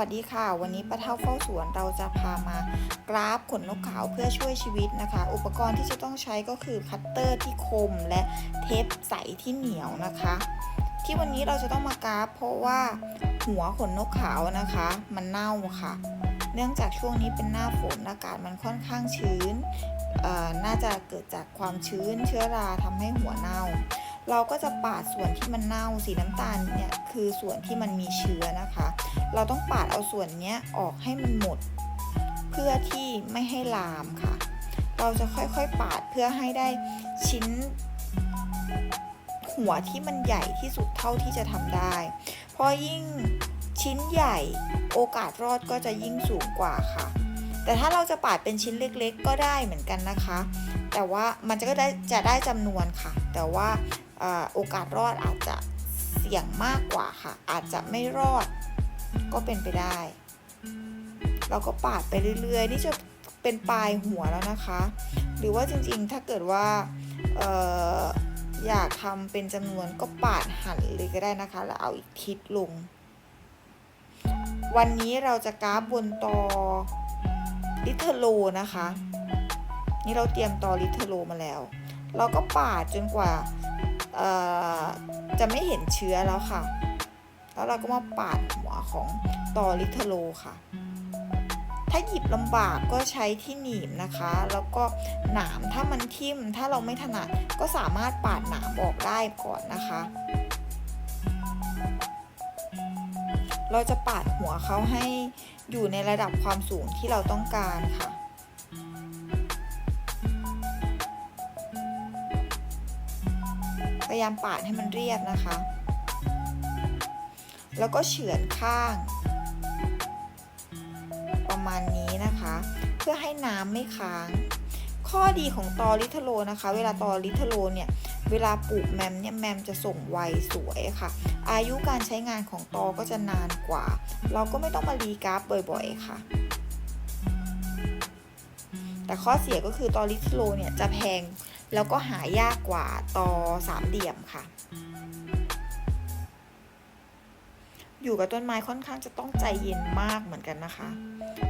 วัสดีค่ะ วันนี้ป้าเท่าเฝ้าสวนเราจะพามากราฟขนนกขาวเพื่อช่วยชีวิตนะคะ อุปกรณ์ที่จะต้องใช้ก็คือคัตเตอร์ที่คมและเทปใสที่เหนียวนะคะ ที่วันนี้เราจะต้องมากราฟ เพราะว่าหัวขนนกขาวนะคะ มันเน่าค่ะ เนื่องจากช่วงนี้เป็นหน้าฝนอากาศมันค่อนข้างชื้นน่าจะเกิดจากความชื้นเชื้อราทำให้หัวเน่า เราก็จะปาดส่วนที่มันเน่าสีน้ำตาลเนี่ยคือส่วนที่มันมีเชื้อนะคะ เราต้องปาดเอาส่วนนี้ออกให้มันหมด เพื่อที่ไม่ให้ลามค่ะ เราจะค่อยๆปาดเพื่อให้ได้ชิ้น หัวที่มันใหญ่ที่สุดเท่าที่จะทำได้ เพราะยิ่งชิ้นใหญ่โอกาสรอดก็จะยิ่งสูงกว่าค่ะ แต่ถ้าเราจะปาดเป็นชิ้นเล็กๆ ก็ได้เหมือนกันนะคะ แต่ว่ามันจะก็ได้จะได้จำนวนค่ะ แต่ว่าโอกาสรอดอาจจะเสี่ยงมากกว่าค่ะ อาจจะไม่รอด ก็เป็นไปได้ เราก็ปาดไปเรื่อยๆ นี่จะเป็นปลายหัวแล้วนะคะ หรือว่าจริงๆ ถ้าเกิดว่าอออยากทำเป็นจำนวนก็ปาดหั่นเลยก็ได้นะคะ แล้วเอาอีกทิศลง วันนี้เราจะกราฟบนตอลิเทโลนะคะ นี่เราเตรียมตอลิเทโลมาแล้ว เราก็ปาดจนกว่าจะไม่เห็นเชื้อแล้วค่ะ แล้วเราก็มาปาดหัวของตอลิเทโลค่ะ ถ้าหยิบลำบากก็ใช้ที่หนีบนะคะ แล้วก็หนามถ้ามันทิ่ม ถ้าเราไม่ถนัดก็สามารถปาดหนามออกได้ก่อนนะคะ เราจะปาดหัวเขาให้อยู่ในระดับความสูงที่เราต้องการค่ะพยายามปาดให้มันเรียบนะคะ แล้วก็เฉือนข้าง ประมาณนี้นะคะ เพื่อให้น้ำไม่ค้าง ข้อดีของตอลิทโลนะคะ เวลาตอลิทโลเนี่ยเวลาปลูกแมมเนี่ยแมมจะส่งไวสวยค่ะ อายุการใช้งานของตอก็จะนานกว่า เราก็ไม่ต้องมารีกราฟบ่อยๆค่ะ แต่ข้อเสียก็คือตอลิทโลเนี่ยจะแพงแล้วก็หายากกว่าตอสามเหลี่ยมค่ะ อยู่กับต้นไม้ค่อนข้างจะต้องใจเย็นมากเหมือนกันนะคะ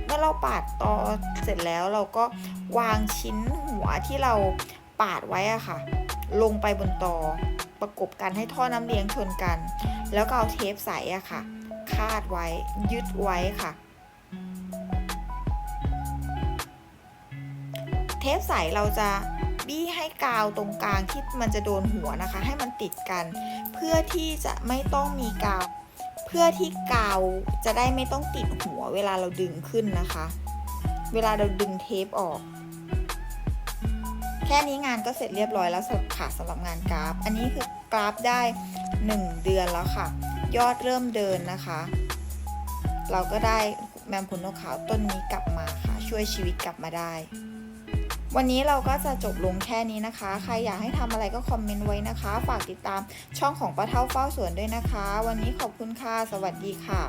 เมื่อเราปาดตอเสร็จแล้วเราก็วางชิ้นหัวที่เราปาดไว้อะค่ะ ลงไปบนตอประกบกันให้ท่อน้ำเลี้ยงชนกัน แล้วก็เอาเทปใสอะค่ะ คาดไว้ยึดไว้ค่ะ เทปใสเราจะบี้ให้กาวตรงกลางที่มันจะโดนหัวนะคะ ให้มันติดกัน เพื่อที่จะไม่ต้องมีกาว พื่อที่กาวจะได้ไม่ต้องติดหัวเวลาเราดึงขึ้นนะคะ เวลาเราดึงเทปออก แค่นี้งานก็เสร็จเรียบร้อยแล้วสำหรับค่ะสำหรับงานกราฟ อันนี้คือกราฟได้ 1 เดือนแล้วค่ะ ยอดเริ่มเดินนะคะ เราก็ได้แมมพุนนกขาวต้นนี้กลับมาค่ะ ช่วยชีวิตกลับมาได้ วันนี้เราก็จะจบลงแค่นี้นะคะ ใครอยากให้ทำอะไรก็คอมเมนต์ไว้นะคะ ฝากติดตามช่องของป้าเท่าเฝ้าสวนด้วยนะคะ วันนี้ขอบคุณค่ะ สวัสดีค่ะ